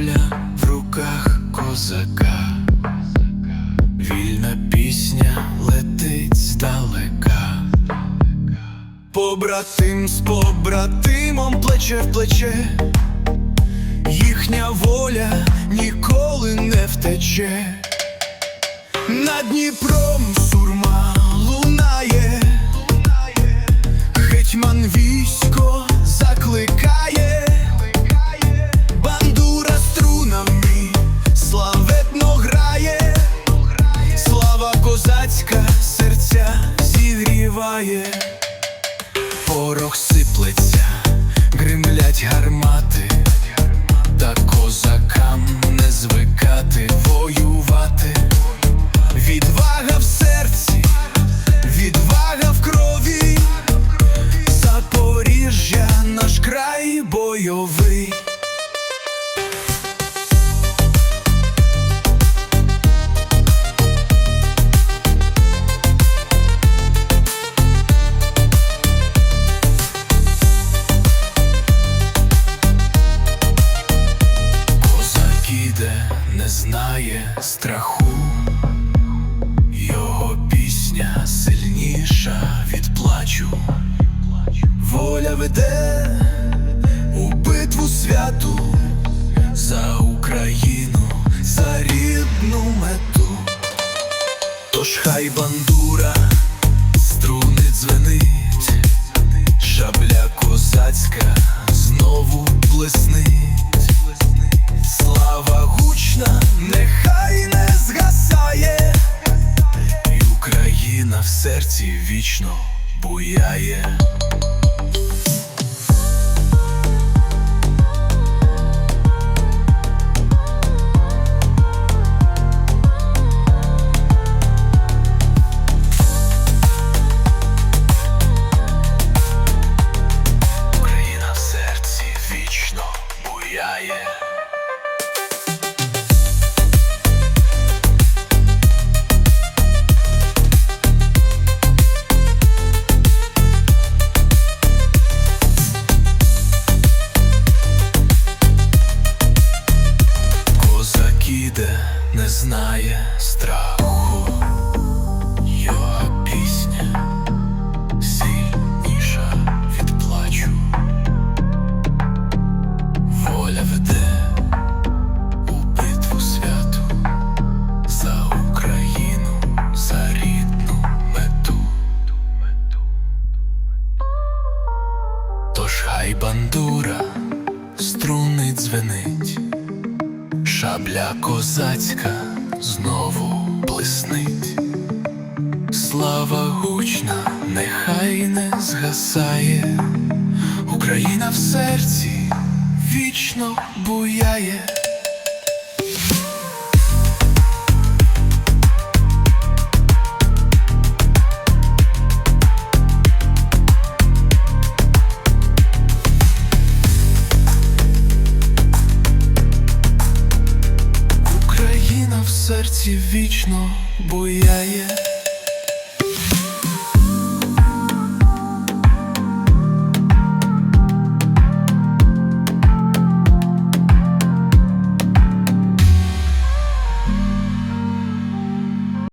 Шабля в руках козака, вільна пісня летить здалека, побратим з побратимом плече в плече, їхня воля ніколи не втече, над Дніпром сур. Зігріває. Порох сиплеться, гримлять гармати, знає страху, його пісня сильніша від плачу. Воля веде у битву святу за Україну, за рідну мету. Тож хай бандура струни дзвенить, шабля козацька знову блеснить. Україна в серці вічно буяє. Україна в серці вічно буяє. Струни дзвенить, шабля козацька знову блиснить. Слава гучна, нехай не згасає, Україна в серці вічно буяє. Серці вічно буяє.